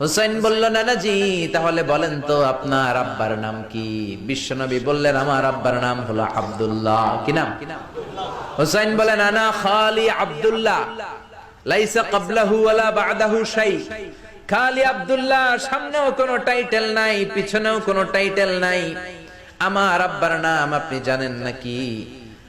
হুসাইন বলল, নানাজি, তাহলে বলেন তো আপনার আব্বার নাম কি? বিশ্বনবী বললেন, আমার আব্বার নাম হলো আব্দুল্লাহ। কি নাম? হুসাইন বলেন আনা খালি আব্দুল্লাহ। লাইসা ক্বাবলাহু ওয়ালা বা'দাহু শাই। খালি আব্দুল্লাহ, সামনেও কোনো টাইটেল নাই, পিছনেও কোনো টাইটেল নাই। আমার আব্বার নাম আপনি জানেন নাকি?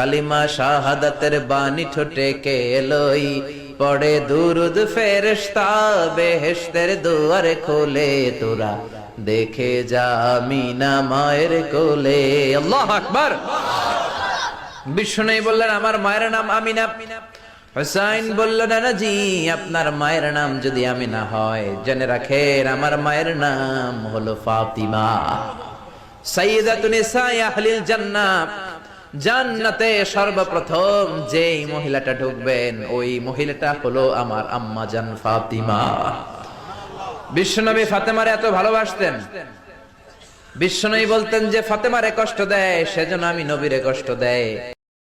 কালিমা শাহাদাতের বাণী ঠোঁটে কে এলোই পড়ে দুরুদ ফেরেশতা, বেহেশতের দুয়ার খোলে তোরা। দেখে যা মিনা মায়ের কোলে। আল্লাহ আকবার। বিষ্ণু বললেন, আমার মায়ের নাম আমিনা। হুসাইন বলল না নানাজি, আপনার মায়ের নাম যদি আমিনা হয়, জেনে রাখেন আমার মায়ের নাম হলো ফাতিমা। সাইয়্যিদাতুন নিসাই আহলিল জান্নাহ জান্নাতে সর্বপ্রথম যেই মহিলাটা ঢুকবেন, ওই মহিলাটা হলো আমার আম্মা জান ফাতিমা। বিশ্বনবী ফাতেমার এত ভালোবাসতেন। বিশ্বনবী বলতেন যে, ফাতেমারে কষ্ট দেয়, সেজন্য আমি নবীরে কষ্ট দেয়।